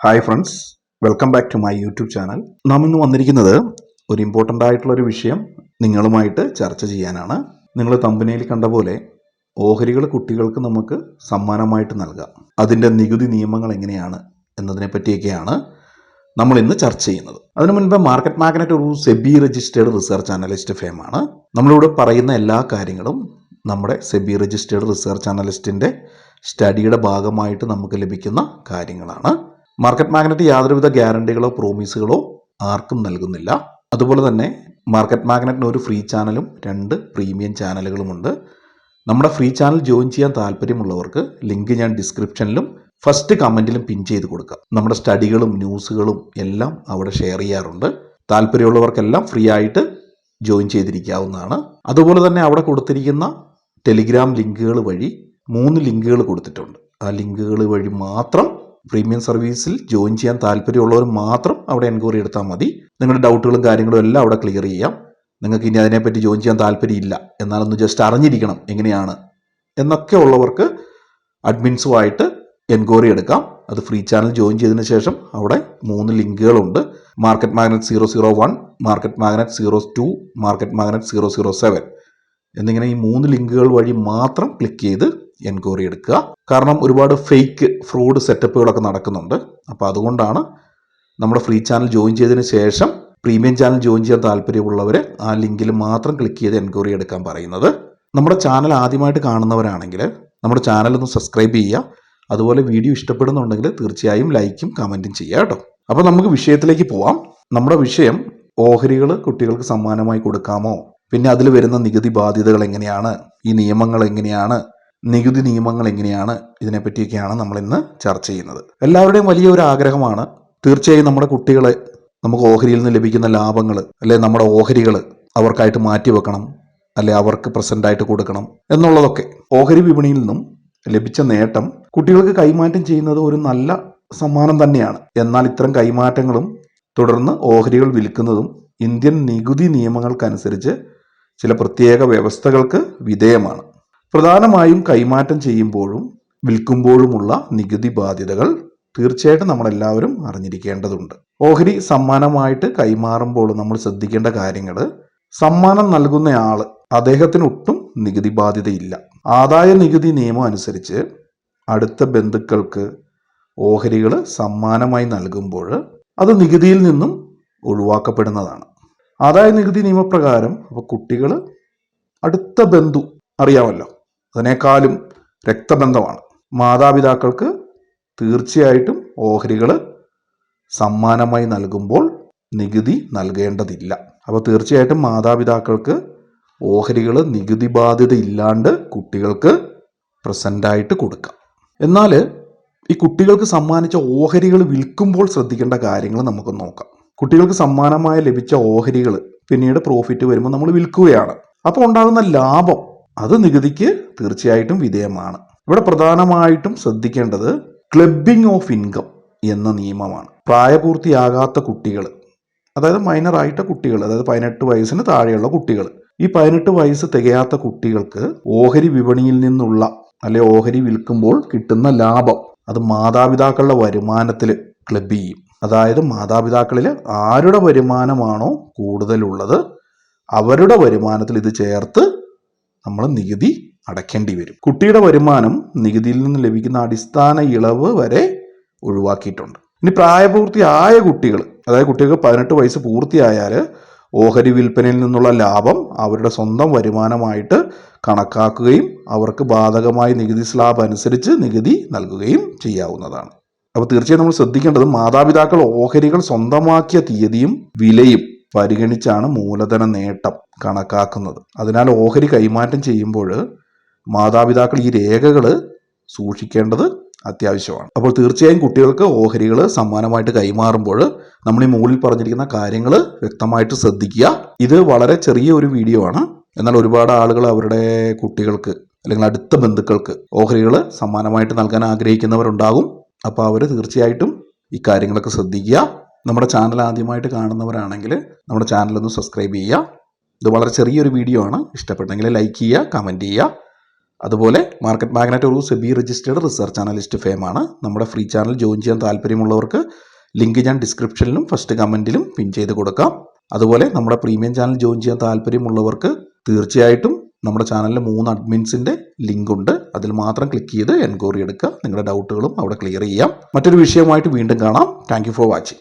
Hi friends welcome back to my YouTube channel നാം ഇന്ന് വന്നിരിക്കുന്നത് ഒരു ഇമ്പോർട്ടന്റ് ആയിട്ടുള്ള ഒരു വിഷയം നിങ്ങളുമായിട്ട് ചർച്ച ചെയ്യാനാണ്. നിങ്ങൾ തമ്പനയിൽ കണ്ട പോലെ ഓഹരികൾ കുട്ടികൾക്ക് നമുക്ക് സമ്മാനമായിട്ട് നൽകാം. അതിന്റെ നികുതി നിയമങ്ങൾ എങ്ങനെയാണ് എന്നതിനെ പറ്റിയൊക്കെയാണ് നമ്മൾ ഇന്ന് ചർച്ച ചെയ്യുന്നത്. അതിനു മുൻപ് മാർക്കറ്റ് മാഗ്നറ്റ് ഒരു സെബി രജിസ്റ്റേർഡ് റിസർച്ച് അനലിസ്റ്റ് ഫേമാണ് നമ്മളിവിടെ പറയുന്ന എല്ലാ കാര്യങ്ങളും നമ്മുടെ സെബി രജിസ്റ്റേർഡ് റിസർച്ച് അനലിസ്റ്റിന്റെ സ്റ്റഡിയുടെ ഭാഗമായിട്ട് നമുക്ക് ലഭിക്കുന്ന കാര്യങ്ങളാണ്. മാർക്കറ്റ് മാഗ്നറ്റ് യാതൊരുവിധ ഗ്യാരണ്ടികളോ പ്രോമിസുകളോ ആർക്കും നൽകുന്നില്ല. അതുപോലെ തന്നെ മാർക്കറ്റ് മാഗ്നറ്റിന് ഒരു ഫ്രീ ചാനലും രണ്ട് പ്രീമിയം ചാനലുകളുമുണ്ട് നമ്മുടെ ഫ്രീ ചാനൽ ജോയിൻ ചെയ്യാൻ താല്പര്യമുള്ളവർക്ക് ലിങ്ക് ഞാൻ ഡിസ്ക്രിപ്ഷനിലും ഫസ്റ്റ് കമന്റിലും പിൻ ചെയ്ത് കൊടുക്കാം. നമ്മുടെ സ്റ്റഡികളും ന്യൂസുകളും എല്ലാം അവിടെ ഷെയർ ചെയ്യാറുണ്ട്. താല്പര്യമുള്ളവർക്കെല്ലാം ഫ്രീ ആയിട്ട് ജോയിൻ ചെയ്തിരിക്കാവുന്നതാണ്. അതുപോലെ തന്നെ അവിടെ കൊടുത്തിരിക്കുന്ന ടെലിഗ്രാം ലിങ്കുകൾ വഴി മൂന്ന് ലിങ്കുകൾ കൊടുത്തിട്ടുണ്ട്. ആ ലിങ്കുകൾ വഴി മാത്രം പ്രീമിയം സർവീസിൽ ജോയിൻ ചെയ്യാൻ താല്പര്യമുള്ളവർ മാത്രം അവിടെ എൻക്വയറി എടുത്താൽ മതി. നിങ്ങളുടെ ഡൗട്ടുകളും കാര്യങ്ങളും എല്ലാം അവിടെ ക്ലിയർ ചെയ്യാം. നിങ്ങൾക്ക് ഇനി അതിനെപ്പറ്റി ജോയിൻ ചെയ്യാൻ താല്പര്യമില്ല. എന്നാലൊന്ന് ജസ്റ്റ് അറിഞ്ഞിരിക്കണം എങ്ങനെയാണ് എന്നൊക്കെ ഉള്ളവർക്ക് അഡ്മിൻസുമായിട്ട് എൻക്വയറി എടുക്കാം. അത് ഫ്രീ ചാനൽ ജോയിൻ ചെയ്തതിന് ശേഷം അവിടെ മൂന്ന് ലിങ്കുകളുണ്ട്. Market magnet zero zero one market magnet zero two market magnet zero zero seven. എന്നിങ്ങനെ ഈ മൂന്ന് ലിങ്കുകൾ വഴി മാത്രം ക്ലിക്ക് ചെയ്ത് എൻക്വയറി എടുക്കുക. കാരണം ഒരുപാട് ഫേക്ക് ഫ്രോഡ് സെറ്റപ്പുകളൊക്കെ നടക്കുന്നുണ്ട്. അപ്പോൾ അതുകൊണ്ടാണ് നമ്മുടെ ഫ്രീ ചാനൽ ജോയിൻ ചെയ്തതിന് ശേഷം പ്രീമിയം ചാനൽ ജോയിൻ ചെയ്യാൻ താല്പര്യമുള്ളവർ ആ ലിങ്കിൽ മാത്രം ക്ലിക്ക് ചെയ്ത് എൻക്വയറി എടുക്കാൻ പറയുന്നത്. നമ്മുടെ ചാനൽ ആദ്യമായിട്ട് കാണുന്നവരാണെങ്കിൽ നമ്മുടെ ചാനൽ ഒന്ന് സബ്സ്ക്രൈബ് ചെയ്യുക. അതുപോലെ വീഡിയോ ഇഷ്ടപ്പെടുന്നുണ്ടെങ്കിൽ തീർച്ചയായും ലൈക്കും കമന്റും ചെയ്യുക കേട്ടോ. അപ്പോൾ നമുക്ക് വിഷയത്തിലേക്ക് പോവാം. നമ്മുടെ വിഷയം ഓഹരികൾ കുട്ടികൾക്ക് സമ്മാനമായി കൊടുക്കാമോ? പിന്നെ അതിൽ വരുന്ന നികുതി ബാധ്യതകൾ എങ്ങനെയാണ് ഈ നിയമങ്ങൾ എങ്ങനെയാണ് നികുതി നിയമങ്ങൾ എങ്ങനെയാണ് ഇതിനെപ്പറ്റിയൊക്കെയാണ് നമ്മൾ ഇന്ന് ചർച്ച ചെയ്യുന്നത്. എല്ലാവരുടെയും വലിയ ഒരു ആഗ്രഹമാണ് തീർച്ചയായും നമ്മുടെ കുട്ടികളെ നമുക്ക് ഓഹരിയിൽ നിന്ന് ലഭിക്കുന്ന ലാഭങ്ങൾ അല്ലെ നമ്മുടെ ഓഹരികൾ അവർക്കായിട്ട് മാറ്റി വെക്കണം അല്ലെ അവർക്ക് പ്രസന്റ് ആയിട്ട് കൊടുക്കണം എന്നുള്ളതൊക്കെ ഓഹരി വിപണിയിൽ നിന്നും ലഭിച്ച നേട്ടം കുട്ടികൾക്ക് കൈമാറ്റം ചെയ്യുന്നത് ഒരു നല്ല സമ്മാനം തന്നെയാണ്. എന്നാൽ ഇത്തരം കൈമാറ്റങ്ങളും തുടർന്ന് ഓഹരികൾ വിൽക്കുന്നതും ഇന്ത്യൻ നികുതി നിയമങ്ങൾക്കനുസരിച്ച് ചില പ്രത്യേക വ്യവസ്ഥകൾക്ക് വിധേയമാണ്. പ്രധാനമായും കൈമാറ്റം ചെയ്യുമ്പോഴും വിൽക്കുമ്പോഴുമുള്ള നികുതി ബാധ്യതകൾ തീർച്ചയായിട്ടും നമ്മളെല്ലാവരും അറിഞ്ഞിരിക്കേണ്ടതുണ്ട്. ഓഹരി സമ്മാനമായിട്ട് കൈമാറുമ്പോൾ നമ്മൾ ശ്രദ്ധിക്കേണ്ട കാര്യങ്ങൾ സമ്മാനം നൽകുന്ന ആൾ അദ്ദേഹത്തിന് ഒട്ടും നികുതി ബാധ്യതയില്ല. ആദായ നികുതി നിയമം അനുസരിച്ച് അടുത്ത ബന്ധുക്കൾക്ക് ഓഹരികൾ സമ്മാനമായി നൽകുമ്പോൾ അത് നികുതിയിൽ നിന്നും ഒഴിവാക്കപ്പെടുന്നതാണ്. ആദായ നികുതി നിയമപ്രകാരം അപ്പോൾ കുട്ടികൾ അടുത്ത ബന്ധു അറിയാമല്ലോ? അതിനേക്കാളും രക്തബന്ധമാണ്. മാതാപിതാക്കൾക്ക് തീർച്ചയായിട്ടും ഓഹരികൾ സമ്മാനമായി നൽകുമ്പോൾ നികുതി നൽകേണ്ടതില്ല. അപ്പോൾ തീർച്ചയായിട്ടും മാതാപിതാക്കൾക്ക് ഓഹരികൾ നികുതി ബാധ്യത ഇല്ലാണ്ട് കുട്ടികൾക്ക് പ്രസന്റായിട്ട് കൊടുക്കാം. എന്നാൽ ഈ കുട്ടികൾക്ക് സമ്മാനിച്ച ഓഹരികൾ വിൽക്കുമ്പോൾ ശ്രദ്ധിക്കേണ്ട കാര്യങ്ങൾ നമുക്ക് നോക്കാം. കുട്ടികൾക്ക് സമ്മാനമായി ലഭിച്ച ഓഹരികൾ പിന്നീട് പ്രോഫിറ്റ് വരുമ്പോൾ നമ്മൾ വിൽക്കുകയാണ്. അപ്പോൾ ഉണ്ടാകുന്ന ലാഭം അത് നികുതിക്ക് തീർച്ചയായിട്ടും വിധേയമാണ്. ഇവിടെ പ്രധാനമായിട്ടും ശ്രദ്ധിക്കേണ്ടത് ക്ലബിംഗ് ഓഫ് ഇൻകം എന്ന നിയമമാണ്. പ്രായപൂർത്തിയാകാത്ത കുട്ടികൾ അതായത് മൈനറായിട്ട കുട്ടികൾ അതായത് പതിനെട്ട് വയസ്സിന് താഴെയുള്ള കുട്ടികൾ ഈ പതിനെട്ട് വയസ്സ് തികയാത്ത കുട്ടികൾക്ക് ഓഹരി വിപണിയിൽ നിന്നുള്ള അല്ലെ ഓഹരി വിൽക്കുമ്പോൾ കിട്ടുന്ന ലാഭം അത് മാതാപിതാക്കളുടെ വരുമാനത്തിൽ ക്ലബ് ചെയ്യും. അതായത് മാതാപിതാക്കളിൽ ആരുടെ വരുമാനമാണോ കൂടുതലുള്ളത് അവരുടെ വരുമാനത്തിൽ ഇത് ചേർത്ത് നമ്മൾ നികുതി അടയ്ക്കേണ്ടി വരും. കുട്ടിയുടെ വരുമാനം നികുതിയിൽ നിന്ന് ലഭിക്കുന്ന അടിസ്ഥാന ഇളവ് വരെ ഒഴിവാക്കിയിട്ടുണ്ട്. ഇനി പ്രായപൂർത്തിയായ കുട്ടികൾ അതായത് കുട്ടികൾക്ക് പതിനെട്ട് വയസ്സ് പൂർത്തിയായാൽ ഓഹരി വിൽപ്പനയിൽ നിന്നുള്ള ലാഭം അവരുടെ സ്വന്തം വരുമാനമായിട്ട് കണക്കാക്കുകയും അവർക്ക് ബാധകമായ നികുതി സ്ലാബ് അനുസരിച്ച് നികുതി നൽകുകയും ചെയ്യാവുന്നതാണ്. അപ്പോൾ തീർച്ചയായും നമ്മൾ ശ്രദ്ധിക്കേണ്ടത് മാതാപിതാക്കൾ ഓഹരികൾ സ്വന്തമാക്കിയ തീയതിയും വിലയും പരിഗണിച്ചാണ് മൂലധന നേട്ടം കണക്കാക്കുന്നത്. അതിനാൽ ഓഹരി കൈമാറ്റം ചെയ്യുമ്പോൾ മാതാപിതാക്കൾ ഈ രേഖകൾ സൂക്ഷിക്കേണ്ടത് അത്യാവശ്യമാണ്. അപ്പോൾ തീർച്ചയായും കുട്ടികൾക്ക് ഓഹരികൾ സമ്മാനമായിട്ട് കൈമാറുമ്പോൾ നമ്മൾ ഈ മുകളിൽ പറഞ്ഞിരിക്കുന്ന കാര്യങ്ങൾ വ്യക്തമായിട്ട് ശ്രദ്ധിക്കുക. ഇത് വളരെ ചെറിയ ഒരു വീഡിയോ ആണ്. എന്നാൽ ഒരുപാട് ആളുകൾ അവരുടെ കുട്ടികൾക്ക് അല്ലെങ്കിൽ അടുത്ത ബന്ധുക്കൾക്ക് ഓഹരികൾ സമ്മാനമായിട്ട് നൽകാൻ ആഗ്രഹിക്കുന്നവരുണ്ടാകും. അപ്പോൾ അവർ തീർച്ചയായിട്ടും ഈ കാര്യങ്ങളൊക്കെ ശ്രദ്ധിക്കുക. നമ്മുടെ ചാനൽ ആദ്യമായിട്ട് കാണുന്നവരാണെങ്കിൽ നമ്മുടെ ചാനൽ ഒന്ന് സബ്സ്ക്രൈബ് ചെയ്യുക. ഇത് വളരെ ചെറിയൊരു വീഡിയോ ആണ്. ഇഷ്ടപ്പെട്ടെങ്കിൽ ലൈക്ക് ചെയ്യുക കമന്റ് ചെയ്യുക. അതുപോലെ മാർക്കറ്റ് മാഗ്നറ്റ് ഒരു സെബി രജിസ്റ്റേഡ് റിസർച്ച് അനലിസ്റ്റ് ഫേമാണ് നമ്മുടെ ഫ്രീ ചാനൽ ജോയിൻ ചെയ്യാൻ താല്പര്യമുള്ളവർക്ക് ലിങ്ക് ഞാൻ ഡിസ്ക്രിപ്ഷനിലും ഫസ്റ്റ് കമന്റിലും പിൻ ചെയ്ത് കൊടുക്കാം. അതുപോലെ നമ്മുടെ പ്രീമിയം ചാനൽ ജോയിൻ ചെയ്യാൻ താല്പര്യമുള്ളവർക്ക് തീർച്ചയായിട്ടും നമ്മുടെ ചാനലിൽ മൂന്ന് അഡ്മിൻസിന്റെ ലിങ്ക് ഉണ്ട്. അതിൽ മാത്രം ക്ലിക്ക് ചെയ്ത് എൻക്വയറി എടുക്കുക. നിങ്ങളുടെ ഡൗട്ടുകളും അവിടെ ക്ലിയർ ചെയ്യാം. മറ്റൊരു വിഷയമായിട്ട് വീണ്ടും കാണാം. Thank for watching